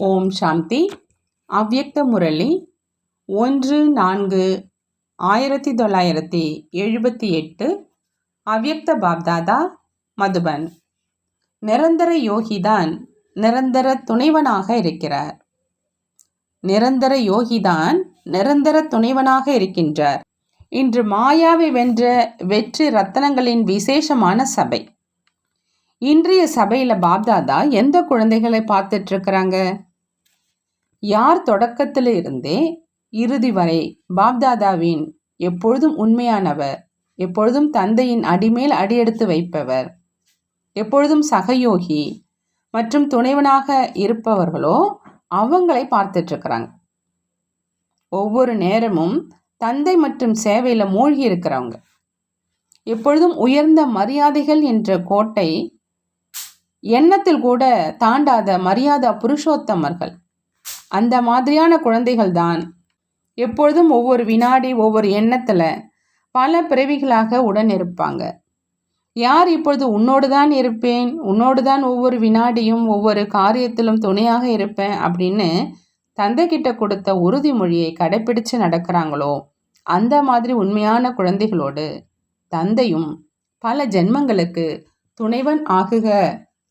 ஓம் சாந்தி. அவ்வியக்த முரளி ஒன்று நான்கு ஆயிரத்தி தொள்ளாயிரத்தி எழுபத்தி எட்டு அவ்யக்த பாப்தாதா மதுபன். நிரந்தர யோகிதான் நிரந்தர துணைவனாக இருக்கிறார். நிரந்தர யோகிதான் நிரந்தர துணைவனாக இருக்கின்றார். இன்று மாயாவை வென்ற வெற்றி ரத்தனங்களின் விசேஷமான சபை. இன்றைய சபையில் பாப்தாதா எந்த குழந்தைகளை பார்த்துட்ருக்குறாங்க யார் தொடக்கத்தில் இருந்தே இறுதி வரை பாப்தாதாவின் எப்பொழுதும் உண்மையானவர் எப்பொழுதும் தந்தையின் அடிமேல் அடியெடுத்து வைப்பவர் எப்பொழுதும் சகயோகி மற்றும் துணைவனாக இருப்பவர்களோ அவங்களை பார்த்துட்ருக்குறாங்க ஒவ்வொரு நேரமும் தந்தை மற்றும் சேவையில் மூழ்கி இருக்கிறவங்க. எப்பொழுதும் உயர்ந்த மரியாதைகள் என்ற கோட்டை எண்ணத்தில் கூட தாண்டாத மரியாதா புருஷோத்தமர்கள். அந்த மாதிரியான குழந்தைகள் தான். எப்பொழுதும் ஒவ்வொரு வினாடி ஒவ்வொரு எண்ணத்தில் பல பிறவிகளாக உடன் இருப்பாங்க. யார் இப்பொழுது உன்னோடு தான் இருப்பேன் உன்னோடு தான் ஒவ்வொரு வினாடியும் ஒவ்வொரு காரியத்திலும் துணையாக இருப்பேன் அப்படின்னு தந்தைக்கிட்ட கொடுத்த உறுதிமொழியை கடைப்பிடித்து நடக்கிறாங்களோ அந்த மாதிரி உண்மையான குழந்தைகளோடு தந்தையும் பல ஜென்மங்களுக்கு துணைவன் ஆகுக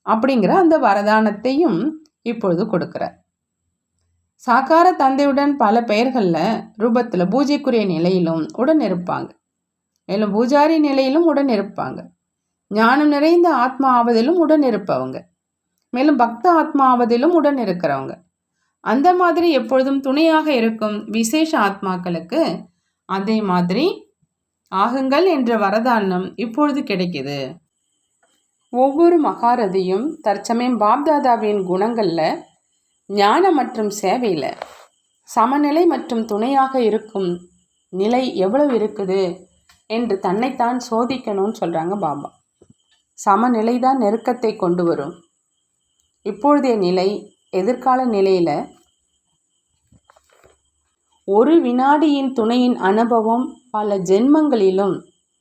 அப்படிங்கிற அந்த வரதானத்தையும் இப்பொழுது கொடுக்குறார். சாக்கார தந்தையுடன் பல பெயர்களில் ரூபத்தில் பூஜைக்குரிய நிலையிலும் உடன் இருப்பாங்க. மேலும் பூஜாரி நிலையிலும் உடன் இருப்பாங்க. ஞானம் நிறைந்த ஆத்மா ஆவதிலும் உடன் இருப்பவங்க. மேலும் பக்த ஆத்மா ஆவதிலும் உடன் இருக்கிறவங்க. அந்த மாதிரி எப்பொழுதும் துணையாக இருக்கும் விசேஷ ஆத்மாக்களுக்கு அதே மாதிரி ஆகுங்கள் என்ற வரதானம் இப்பொழுது கிடைக்குது. ஒவ்வொரு மகாரதியும் தற்சமயம் பாப்தாதாவின் குணங்களில் ஞானம் மற்றும் சேவையில் சமநிலை மற்றும் துணையாக இருக்கும் நிலை எவ்வளவு இருக்குது என்று தன்னைத்தான் சோதிக்கணும்னு சொல்கிறாங்க பாபா. சமநிலை தான் நெருக்கத்தை கொண்டு வரும். இப்பொழுதைய நிலை எதிர்கால நிலையில் ஒரு வினாடியின் துணையின் அனுபவம் பல ஜென்மங்களிலும்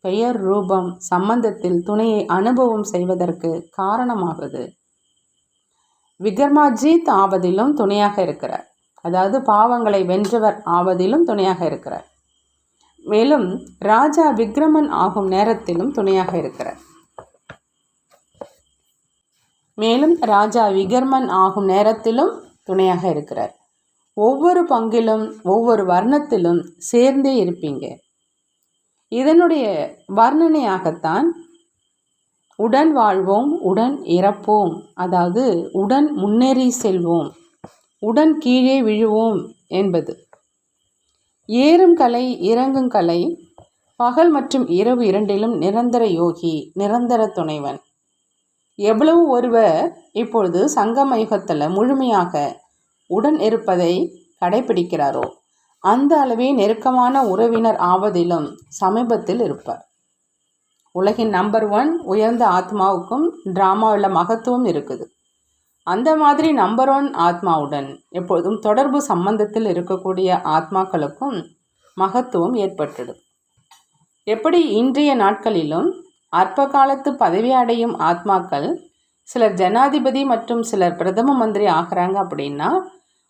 பெயர் ரூபம் சம்பந்தத்தில் துணையை அனுபவம் செய்வதற்கு காரணமாகுது விக்ரமாஜித் ஆவதிலும் துணையாக இருக்கிறார். அதாவது பாவங்களை வென்றவர் ஆவதிலும் துணையாக இருக்கிறார். மேலும் ராஜா விக்ரமன் ஆகும் நேரத்திலும் துணையாக இருக்கிறார். மேலும் ராஜா விகர்மன் ஆகும் நேரத்திலும் துணையாக இருக்கிறார். ஒவ்வொரு பங்கிலும் ஒவ்வொரு வர்ணத்திலும் சேர்ந்தே இருப்பீங்க. இதனுடைய வர்ணனையாகத்தான் உடன் வாழ்வோம் உடன் இறப்போம். அதாவது உடன் முன்னேறி செல்வோம். உடன் கீழே விழுவோம் என்பது. ஏறும் கலை இறங்கும் கலை பகல் மற்றும் இரவு இரண்டிலும் நிரந்தர யோகி நிரந்தர துணைவன். எவ்வளவு ஒருவர் இப்பொழுது சங்கம யுகத்தில் முழுமையாக உடன் இருப்பதை கடைபிடிக்கிறாரோ அந்த அளவே நெருக்கமான உறவினர் ஆவதிலும் சமீபத்தில் இருப்பார். உலகின் நம்பர் ஒன் உயர்ந்த ஆத்மாவுக்கும் ட்ராமாவில் மகத்துவம் இருக்குது. அந்த மாதிரி நம்பர் ஒன் ஆத்மாவுடன் எப்பொழுதும் தொடர்பு சம்பந்தத்தில் இருக்கக்கூடிய ஆத்மாக்களுக்கும் மகத்துவம் ஏற்பட்டுடும். எப்படி இன்றைய நாட்களிலும் அற்ப காலத்து பதவி அடையும் ஆத்மாக்கள் சிலர் ஜனாதிபதி மற்றும் சிலர் பிரதம மந்திரி ஆகிறாங்க அப்படின்னா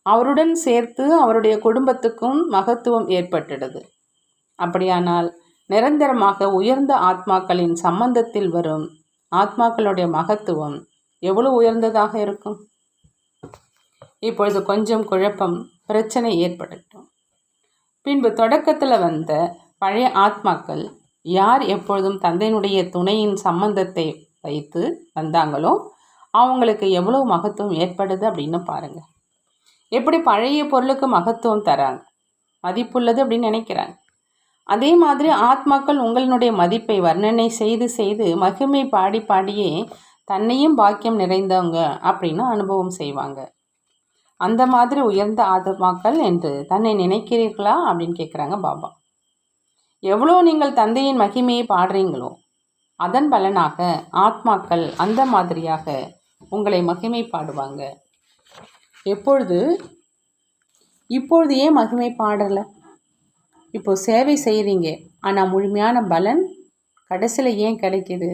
அவருடன் சேர்த்து அவருடைய குடும்பத்துக்கும் மகத்துவம் ஏற்பட்டுடுது. அப்படியானால் நிரந்தரமாக உயர்ந்த ஆத்மாக்களின் சம்பந்தத்தில் வரும் ஆத்மாக்களுடைய மகத்துவம் எவ்வளவு உயர்ந்ததாக இருக்கும்? இப்பொழுது கொஞ்சம் குழப்பம் பிரச்சனை ஏற்படட்டும். பின்பு தொடக்கத்தில் வந்த பழைய ஆத்மாக்கள் யார் எப்பொழுதும் தந்தையினுடைய துணையின் சம்பந்தத்தை வைத்து வந்தாங்களோ அவங்களுக்கு எவ்வளோ மகத்துவம் ஏற்படுது அப்படின்னு பாருங்கள் எப்படி பழைய பொருளுக்கு மகத்துவம் தராங்க? மதிப்புள்ளது அப்படின்னு நினைக்கிறாங்க. அதே மாதிரி ஆத்மாக்கள் உங்களினுடைய மதிப்பை வர்ணனை செய்து செய்து மகிமை பாடி பாடியே தன்னையும் பாக்கியம் நிறைந்தவங்க அப்படின்னு அனுபவம் செய்வாங்க. அந்த மாதிரி உயர்ந்த ஆத்மாக்கள் என்று தன்னை நினைக்கிறீர்களா அப்படின்னு கேட்குறாங்க பாபா. எவ்வளோ நீங்கள் தந்தையின் மகிமையை பாடுறீங்களோ அதன் பலனாக ஆத்மாக்கள் அந்த மாதிரியாக உங்களை மகிமை பாடுவாங்க. எப்பொழுது? இப்பொழுது ஏன் மகிமை பாடலை? இப்போது சேவை செய்கிறீங்க ஆனால் முழுமையான பலன் கடைசியில் ஏன் கிடைக்கிது?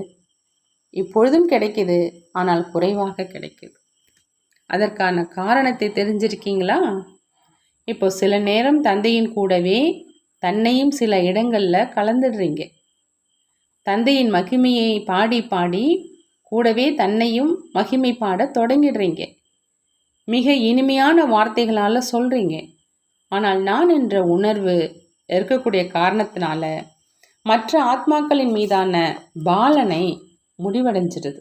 இப்பொழுதும் கிடைக்கிது ஆனால் குறைவாக கிடைக்கிது. அதற்கான காரணத்தை தெரிஞ்சிருக்கீங்களா? இப்போ சில நேரம் தந்தையின் கூடவே தன்னையும் சில இடங்களில் கலந்துடுறீங்க. தந்தையின் மகிமையை பாடி பாடி கூடவே தன்னையும் மகிமை பாட தொடங்கிடுறீங்க. மிக இனிமையான வார்த்தைகளால் சொல்கிறீங்க ஆனால் நான் என்ற உணர்வு இருக்கக்கூடிய காரணத்தினால மற்ற ஆத்மாக்களின் மீதான பாலனை முடிவடைஞ்சிடுது.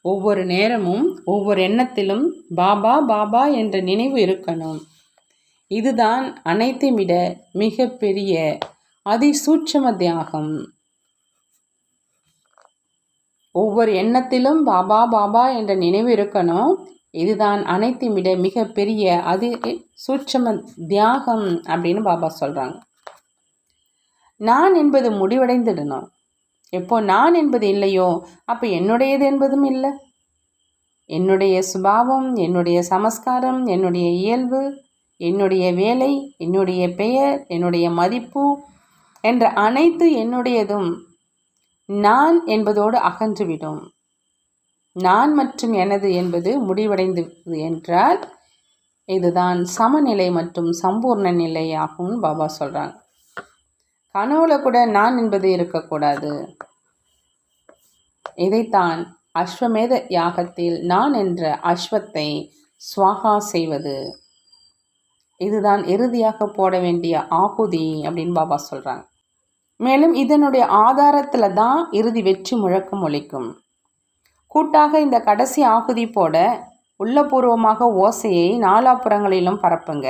ஒவ்வொரு நேரமும் ஒவ்வொரு எண்ணத்திலும் பாபா பாபா என்ற நினைவு இருக்கணும். இதுதான் அனைத்தையும் விட மிகப்பெரிய அதிசூட்சம தியாகம். ஒவ்வொரு எண்ணத்திலும் பாபா பாபா என்ற நினைவு இருக்கணும். இதுதான் அனைத்தையும் விட மிகப்பெரிய அதி சூட்சம தியாகம் அப்படின்னு பாபா சொல்கிறாங்க நான் என்பது முடிவடைந்துடணும். எப்போ நான் என்பது இல்லையோ அப்போ என்னுடையது என்பதும் இல்லை. என்னுடைய சுபாவம் என்னுடைய சமஸ்காரம் என்னுடைய இயல்பு என்னுடைய வேலை என்னுடைய பெயர் என்னுடைய மதிப்பு என்ற அனைத்து என்னுடையதும் நான் என்பதோடு அகன்றுவிடும் நான் மற்றும் எனது என்பது முடிவடைந்தது என்றால் இதுதான் சமநிலை மற்றும் சம்பூர்ண நிலை ஆகும் பாபா சொல்கிறாங்க கனவுல கூட நான் என்பது இருக்கக்கூடாது. இதைத்தான் அஸ்வமேத யாகத்தில் நான் என்ற அஸ்வத்தை சுவாகா செய்வது. இதுதான் இறுதியாக போட வேண்டிய ஆகுதி அப்படின்னு பாபா சொல்கிறாங்க மேலும் இதனுடைய ஆதாரத்தில் தான் இறுதி வெற்றி முழக்கம் ஒழிக்கும் கூட்டாக இந்த கடைசி ஆகுதி போட உள்ளபூர்வமாக ஓசையை நாலாப்புறங்களிலும் பரப்புங்க.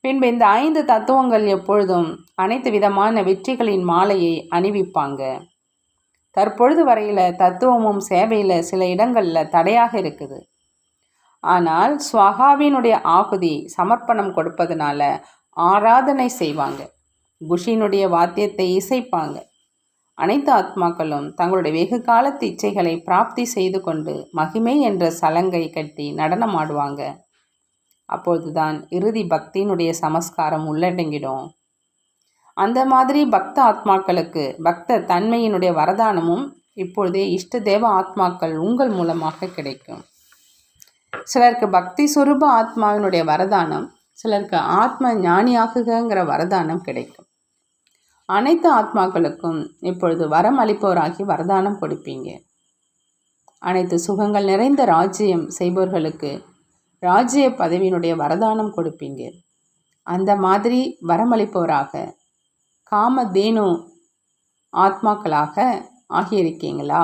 பின்பு இந்த ஐந்து தத்துவங்கள் எப்பொழுதும் அனைத்து விதமான வெற்றிகளின் மாலையை அணிவிப்பாங்க. தற்பொழுது வரையில் தத்துவமும் சேவையில் சில இடங்களில் தடையாக இருக்குது. ஆனால் ஸ்வகாவினுடைய ஆகுதி சமர்ப்பணம் கொடுப்பதனால ஆராதனை செய்வாங்க. குஷினுடைய வாத்தியத்தை இசைப்பாங்க. அனைத்து ஆத்மாக்களும் தங்களுடைய வெகு காலத்து இச்சைகளை பிராப்தி செய்து கொண்டு மகிமை என்ற சலங்கை கட்டி நடனமாடுவாங்க. அப்பொழுதுதான் இறுதி பக்தியினுடைய சமஸ்காரம் உள்ளடங்கிடும். அந்த மாதிரி பக்த ஆத்மாக்களுக்கு பக்த தன்மையினுடைய வரதானமும் இப்பொழுதே இஷ்ட தேவ ஆத்மாக்கள் உங்கள் மூலமாக கிடைக்கும். சிலருக்கு பக்தி சுரூப ஆத்மாவினுடைய வரதானம் சிலருக்கு ஆத்ம ஞானியாகுங்கிற வரதானம் கிடைக்கும். அனைத்து ஆத்மாக்களுக்கும் இப்பொழுது வரம் அளிப்பவராகி வரதானம் கொடுப்பீங்க. அனைத்து சுகங்கள் நிறைந்த ராஜ்யம் செய்பவர்களுக்கு ராஜ்ய பதவியினுடைய வரதானம் கொடுப்பீங்க. அந்த மாதிரி வரமளிப்பவராக காமதேனு ஆத்மாக்களாக ஆகியிருக்கீங்களா?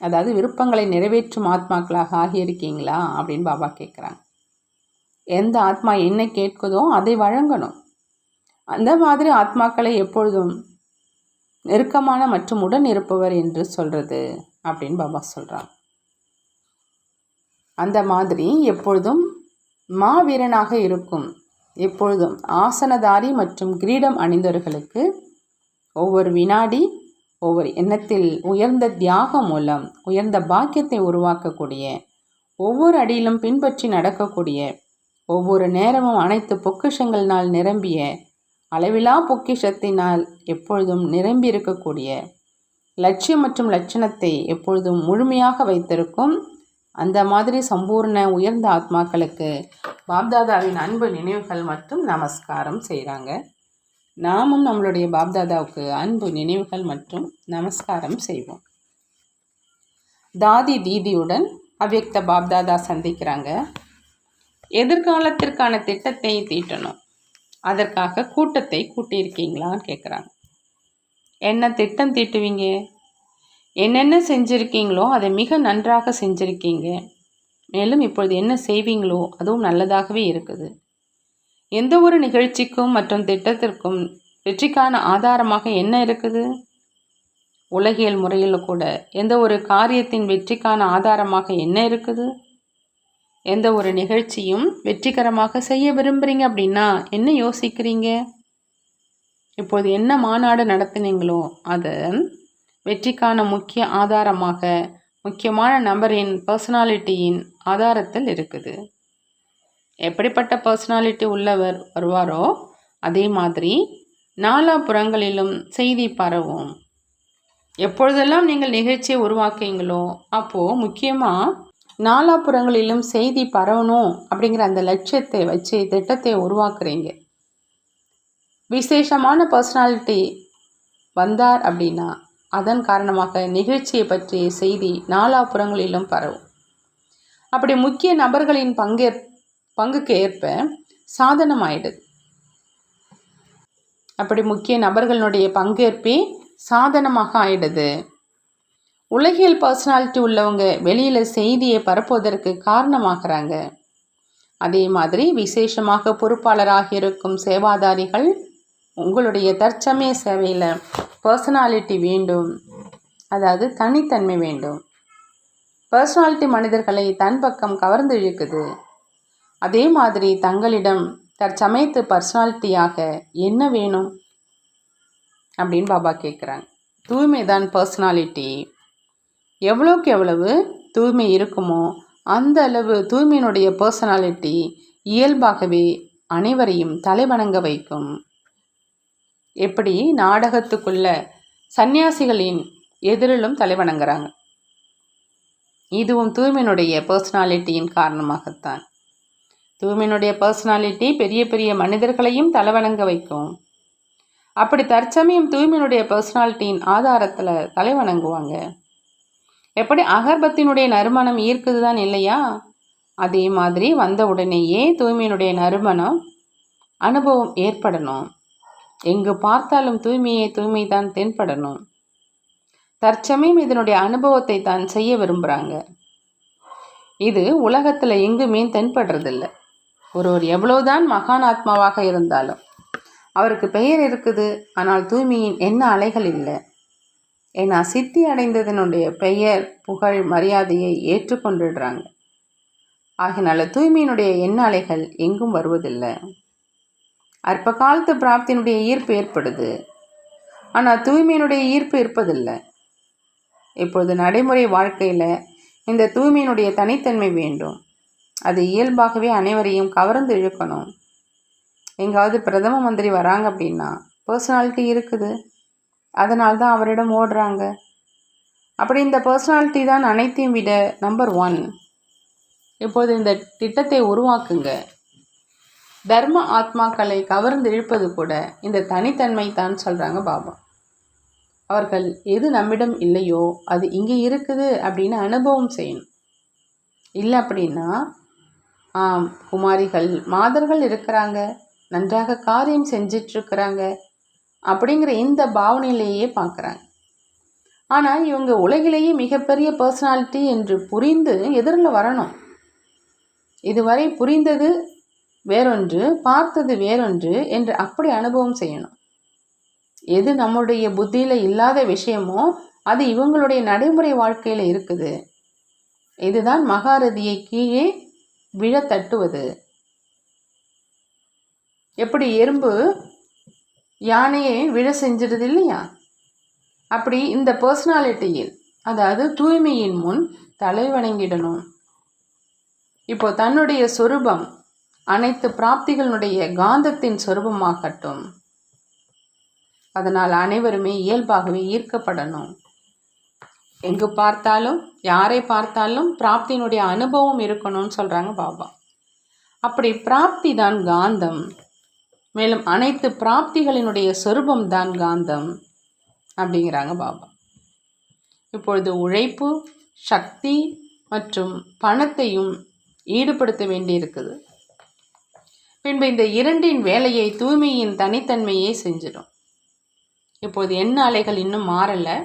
அதாவது விருப்பங்களை நிறைவேற்றும் ஆத்மாக்களாக ஆகியிருக்கீங்களா? அப்படின்னு பாபா கேட்குறாங்க. எந்த ஆத்மா என்ன கேட்குதோ அதை வழங்கணும். அந்த மாதிரி ஆத்மாக்களை எப்பொழுதும் நெருக்கமான மற்றும் உடன் இருப்பவர் என்று சொல்கிறது அப்படின்னு பாபா சொல்கிறான் அந்த மாதிரி எப்பொழுதும் மாவீரனாக இருக்கும். எப்பொழுதும் ஆசனதாரி மற்றும் கிரீடம் அணிந்தவர்களுக்கு ஒவ்வொரு வினாடி ஒவ்வொரு எண்ணத்தில் உயர்ந்த தியாகம் மூலம் உயர்ந்த பாக்கியத்தை உருவாக்கக்கூடிய ஒவ்வொரு அடியிலும் பின்பற்றி நடக்கக்கூடிய ஒவ்வொரு நேரமும் அனைத்து பொக்கிஷங்களினால் நிரம்பிய அளவிலா பொக்கிஷத்தினால் எப்பொழுதும் நிரம்பியிருக்கக்கூடிய லட்சியம் மற்றும் லட்சணத்தை எப்பொழுதும் முழுமையாக வைத்திருக்கும் அந்த மாதிரி சம்பூர்ண உயர்ந்த ஆத்மாக்களுக்கு பாப்தாதாவின் அன்பு நினைவுகள் மற்றும் நமஸ்காரம் செய்கிறாங்க. நாமும் நம்மளுடைய பாப்தாதாவுக்கு அன்பு நினைவுகள் மற்றும் நமஸ்காரம் செய்வோம். தாதி தீதியுடன் அவ்யக்த பாப்தாதா சந்திக்கிறாங்க. எதிர்காலத்திற்கான திட்டத்தை தீட்டணும். அதற்காக கூட்டத்தை கூட்டியிருக்கீங்களான்னு கேட்குறாங்க என்ன திட்டம் தீட்டுவீங்க? என்னென்ன செஞ்சுருக்கீங்களோ அதை மிக நன்றாக செஞ்சுருக்கீங்க. மேலும் இப்பொழுது என்ன செய்வீங்களோ அதுவும் நல்லதாகவே இருக்குது. எந்த ஒரு நிகழ்ச்சிக்கும் மற்றும் திட்டத்திற்கும் வெற்றிக்கான ஆதாரமாக என்ன இருக்குது? உலகியல் முறையில் கூட எந்த ஒரு காரியத்தின் வெற்றிக்கான ஆதாரமாக என்ன இருக்குது? எந்த ஒரு நிகழ்ச்சியும் வெற்றிகரமாக செய்ய விரும்புகிறீங்க அப்படின்னா என்ன யோசிக்கிறீங்க? இப்போது என்ன மாநாடு நடத்துனீங்களோ அதன் வெற்றிக்கான முக்கிய ஆதாரமாக முக்கியமான நபரின் பர்சனாலிட்டியின் ஆதாரத்தில் இருக்குது. எப்படிப்பட்ட பர்சனாலிட்டி உள்ளவர் வருவாரோ அதே மாதிரி நாலா புறங்களிலும் செய்தி பரவும். எப்பொழுதெல்லாம் நீங்கள் நிகழ்ச்சியை உருவாக்குங்களோ அப்போது முக்கியமாக நாலாப்புறங்களிலும் செய்தி பரவணும் அப்படிங்கிற அந்த லட்சியத்தை வச்சு திட்டத்தை உருவாக்குறீங்க. விசேஷமான பர்சனாலிட்டி வந்தார் அப்படின்னா அதன் காரணமாக நிகழ்ச்சியை பற்றிய செய்தி நாலாப்புறங்களிலும் பரவும். அப்படி முக்கிய நபர்களின் பங்கேற் பங்குக்கு ஏற்ப சாதனம் ஆயிடுது அப்படி முக்கிய நபர்களுடைய பங்கேற்பே சாதனமாக ஆயிடுது. உலகியல் பர்சனாலிட்டி உள்ளவங்க வெளியில் செய்தியை பரப்புவதற்கு காரணமாகிறாங்க. அதே மாதிரி விசேஷமாக பொறுப்பாளராக இருக்கும் சேவாதாரிகள் உங்களுடைய தற்சமய சேவையில் பர்சனாலிட்டி வேண்டும். அதாவது தனித்தன்மை வேண்டும். பர்சனாலிட்டி மனிதர்களை தன் பக்கம் கவர்ந்து இழுக்குது. அதே மாதிரி தங்களிடம் தற்சமயத்து பர்சனாலிட்டியாக என்ன வேணும்? அப்படின்னு பாபா கேட்குறாங்க தூய்மை தான் பர்சனாலிட்டி எவ்வளோக்கு எவ்வளவு தூய்மை இருக்குமோ அந்த அளவு தூய்மையினுடைய பர்சனாலிட்டி இயல்பாகவே அனைவரையும் தலைவணங்க வைக்கும். எப்படி? நாடகத்துக்குள்ள சந்நியாசிகளின் எதிரிலும் தலைவணங்குறாங்க. இதுவும் தூய்மையினுடைய பர்சனாலிட்டியின் காரணமாகத்தான். தூய்மையினுடைய பர்சனாலிட்டி பெரிய பெரிய மனிதர்களையும் தலைவணங்க வைக்கும். அப்படி தற்சமயம் தூய்மையினுடைய பர்சனாலிட்டியின் ஆதாரத்தில் தலைவணங்குவாங்க. எப்படி அகர்பத்தினுடைய நறுமணம் ஈர்க்குது தான் இல்லையா? அதே மாதிரி வந்த உடனேயே தூய்மையினுடைய நறுமணம் அனுபவம் ஏற்படணும். எங்கு பார்த்தாலும் தூய்மையே தூய்மை தான் தென்படணும். தற்சமயம் இதனுடைய அனுபவத்தை தான் செய்ய விரும்புகிறாங்க இது உலகத்தில் எங்குமே தென்படுறதில்ல. ஒருவர் எவ்வளவுதான் மகானாத்மாவாக இருந்தாலும் அவருக்கு பெயர் இருக்குது ஆனால் தூய்மையின் என்ன அலைகள் இல்லை. ஏன்னா சித்தி அடைந்ததனுடைய பெயர் புகழ் மரியாதையை ஏற்றுக்கொண்டுடுறாங்க ஆகினால தூய்மையினுடைய எண்ணாலைகள் எங்கும் வருவதில்லை. அற்ப காலத்து பிராப்தியினுடைய ஈர்ப்பு ஏற்படுது. ஆனால் தூய்மையினுடைய ஈர்ப்பு இருப்பதில்லை. இப்பொழுது நடைமுறை வாழ்க்கையில் இந்த தூய்மையினுடைய தனித்தன்மை வேண்டும். அது இயல்பாகவே அனைவரையும் கவர்ந்து இழுக்கணும். எங்காவது பிரதம மந்திரி வராங்க அப்படின்னா பர்சனாலிட்டி இருக்குது. அதனால் தான் அவரிடம் ஓடுறாங்க. அப்படி இந்த பர்சனாலிட்டி தான் அனைத்தையும் விட நம்பர் ஒன் இப்போது இந்த திட்டத்தை உருவாக்குங்க. தர்ம ஆத்மாக்களை கவர்ந்து இழுப்பது கூட இந்த தனித்தன்மை தான் சொல்கிறாங்க பாபா. அவர்கள் எது நம்மிடம் இல்லையோ அது இங்கே இருக்குது அப்படின்னு அனுபவம் செய்யணும். இல்லை அப்படின்னா ஆம் குமாரிகள் மாதர்கள் இருக்கிறாங்க. நன்றாக காரியம் செஞ்சிட்ருக்கிறாங்க. அப்படிங்கிற இந்த பாவனையிலேயே பார்க்குறாங்க. ஆனால் இவங்க உலகிலேயே மிகப்பெரிய பர்சனாலிட்டி என்று புரிந்து எதிரில் வரணும். இதுவரை புரிந்தது வேறொன்று பார்த்தது வேறொன்று என்று அப்படி அனுபவம் செய்யணும். எது நம்முடைய புத்தியில் இல்லாத விஷயமோ அது இவங்களுடைய நடைமுறை வாழ்க்கையில் இருக்குது. இதுதான் மகாரதியை கீழே விழ தட்டுவது எப்படி எறும்பு யானையை விழ செஞ்சிருது இல்லையா அப்படி இந்த பர்சனாலிட்டியில் அதாவது தூய்மையின் முன் தலை வணங்கிடணும். இப்போ தன்னுடைய சொரூபம் அனைத்து பிராப்திகளுடைய காந்தத்தின் சொரூபமாகட்டும். அதனால் அனைவருமே இயல்பாகவே ஈர்க்கப்படணும். எங்கு பார்த்தாலும் யாரை பார்த்தாலும் பிராப்தியினுடைய அனுபவம் இருக்கணும்னு சொல்கிறாங்க பாபா. அப்படி பிராப்தி தான் காந்தம். மேலும் அனைத்து பிராப்திகளினுடைய சொரூபம் தான் காந்தம் அப்படிங்கிறாங்க பாபா. இப்பொழுது உழைப்பு சக்தி மற்றும் பணத்தையும் ஈடுபடுத்த வேண்டியிருக்குது. பின்பு இந்த இரண்டின் வேலையை தூய்மையின் தனித்தன்மையே செஞ்சிடும். இப்போது எண்ண அலைகள் இன்னும் மாறலை.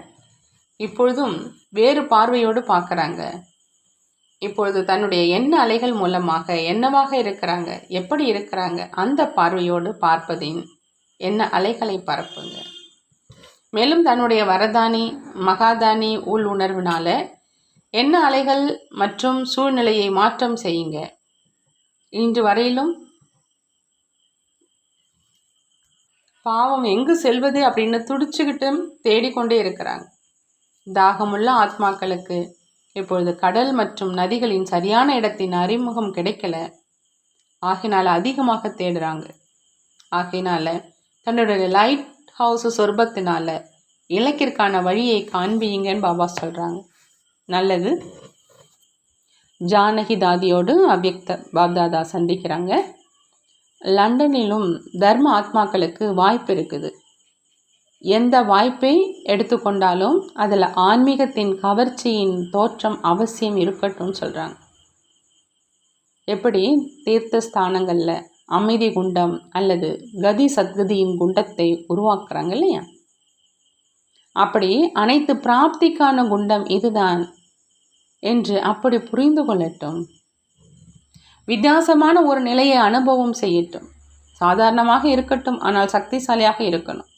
இப்பொழுதும் வேறு பார்வையோடு பார்க்குறாங்க. இப்பொழுது தன்னுடைய எண்ண அலைகள் மூலமாக என்னவாக இருக்கிறாங்க? எப்படி இருக்கிறாங்க? அந்த பார்வையோடு பார்ப்பதின் என்ன அலைகளை பரப்புங்க? மேலும் தன்னுடைய வரதானி மகாதானி உள் உணர்வினால என்ன அலைகள் மற்றும் சூழ்நிலையை மாற்றம் செய்யுங்க? இன்று வரையிலும் பாவம் எங்கு செல்வது அப்படின்னு துடிச்சுக்கிட்டும் தேடிக்கொண்டே இருக்கிறாங்க. தாகமுள்ள ஆத்மாக்களுக்கு இப்பொழுது கடல் மற்றும் நதிகளின் சரியான இடத்தின் அறிமுகம் கிடைக்கல. ஆகினால அதிகமாக தேடுறாங்க. ஆகையினால தன்னுடைய லைட் ஹவுஸ் சொர்பத்தினால இலக்கிற்கான வழியை காண்பியுங்கன்னு பாபா சொல்கிறாங்க நல்லது. ஜானகி தாதியோடு அவ்யக்த பாப்தாதா சந்திக்கிறாங்க. லண்டனிலும் தர்ம ஆத்மாக்களுக்கு வாய்ப்பு இருக்குது. எந்த வாய்ப்பை எடுத்துக்கொண்டாலும் அதில் ஆன்மீகத்தின் கவர்ச்சியின் தோற்றம் அவசியம் இருக்கட்டும்னு சொல்கிறாங்க எப்படி? தீர்த்த ஸ்தானங்களில் அமைதி குண்டம் அல்லது கதி சத்கதியின் குண்டத்தை உருவாக்குறாங்க இல்லையா? அப்படி அனைத்து பிராப்திக்கான குண்டம் இதுதான் என்று அப்படி புரிந்து கொள்ளட்டும். வித்தியாசமான ஒரு நிலையை அனுபவம் செய்யட்டும். சாதாரணமாக இருக்கட்டும் ஆனால் சக்திசாலியாக இருக்கணும்.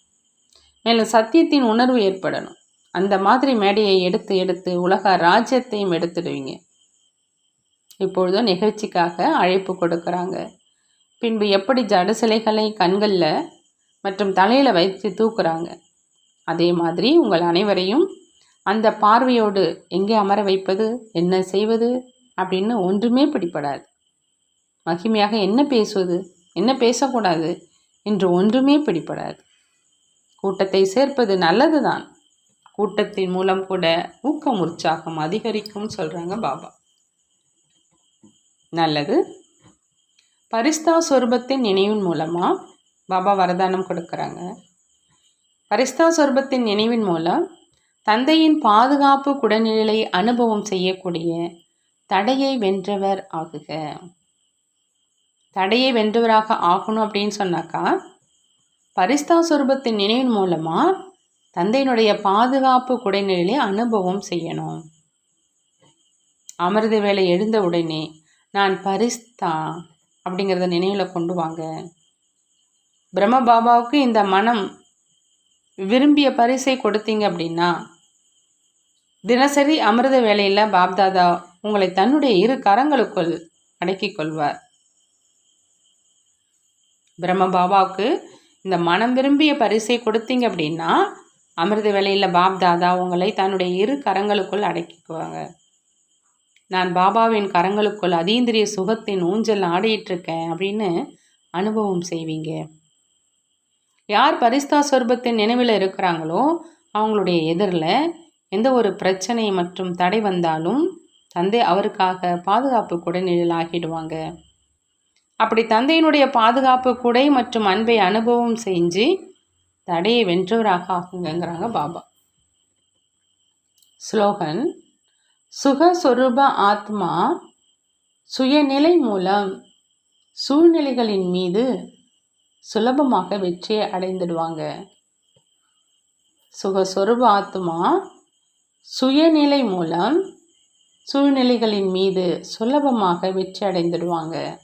மேலும் சத்தியத்தின் உணர்வு ஏற்படணும். அந்த மாதிரி மேடையை எடுத்து எடுத்து உலக ராஜ்யத்தையும் எடுத்துடுவீங்க. இப்பொழுதும் நிகழ்ச்சிக்காக அழைப்பு கொடுக்குறாங்க. பின்பு எப்படி ஜட சிலைகளை கண்களில் மற்றும் தலையில் வைத்து தூக்குறாங்க. அதே மாதிரி உங்கள் அனைவரையும் அந்த பார்வையோடு எங்கே அமர வைப்பது என்ன செய்வது அப்படின்னு ஒன்றுமே பிடிப்படாது மகிமையாக என்ன பேசுவது என்ன பேசக்கூடாது என்று ஒன்றுமே பிடிப்படாது கூட்டத்தை சேர்ப்பது நல்லது தான் கூட்டத்தின் மூலம் கூட ஊக்கம் உற்சாகம் அதிகரிக்கும் சொல்கிறாங்க பாபா. நல்லது. பரிஸ்தா சொருபத்தின் நினைவின் மூலமாக பாபா வரதானம் கொடுக்குறாங்க. பரிஸ்தா சொருபத்தின் நினைவின் மூலம் தந்தையின் பாதுகாப்பு குடநிலை அனுபவம் செய்யக்கூடிய தடையை வென்றவர் ஆகுக. தடையை வென்றவராக ஆகணும் அப்படின்னு சொன்னாக்கா பரிஸ்தா சொருபத்தின் நினைவின் மூலமாக தந்தையினுடைய பாதுகாப்பு குடைநிலையை அனுபவம் செய்யணும். அமிர்த வேலை எழுந்த உடனே நான் பரிஸ்தா அப்படிங்கிறத நினைவில் கொண்டு வாங்க. பிரம்ம பாபாவுக்கு இந்த மனம் விரும்பிய பரிசை கொடுத்தீங்க அப்படின்னா தினசரி அமிர்த வேலையில் பாப்தாதா உங்களை தன்னுடைய இரு கரங்களுக்குள் அடக்கிக் கொள்வார். பிரம்ம பாபாவுக்கு இந்த மனம் விரும்பிய பரிசை கொடுத்தீங்க அப்படின்னா அமிர்த வேலையில் பாப் தாதா உங்களை தன்னுடைய இரு கரங்களுக்குள் அடக்கிக்குவாங்க. நான் பாபாவின் கரங்களுக்குள் அதீந்திரிய சுகத்தின் ஊஞ்சல் ஆடிட்டுருக்கேன் அப்படின்னு அனுபவம் செய்வீங்க. யார் பரிஸ்தா சொர்பத்தின் நினைவில் இருக்கிறாங்களோ அவங்களுடைய எதிரில் எந்த ஒரு பிரச்சனை மற்றும் தடை வந்தாலும் தந்தை அவருக்காக பாதுகாப்பு கூட ஆகிடுவாங்க அப்படி தந்தையினுடைய பாதுகாப்பு குடை மற்றும் அன்பை அனுபவம் செஞ்சு தடையை வென்றவராக ஆகுங்கிறாங்க பாபா. ஸ்லோகன் சுகஸ்வரூப ஆத்மா சுயநிலை மூலம் சூழ்நிலைகளின் மீது சுலபமாக வெற்றியை அடைந்துடுவாங்க. சுகஸ்வரூப ஆத்மா சுயநிலை மூலம் சூழ்நிலைகளின் மீது சுலபமாக வெற்றி அடைந்துடுவாங்க.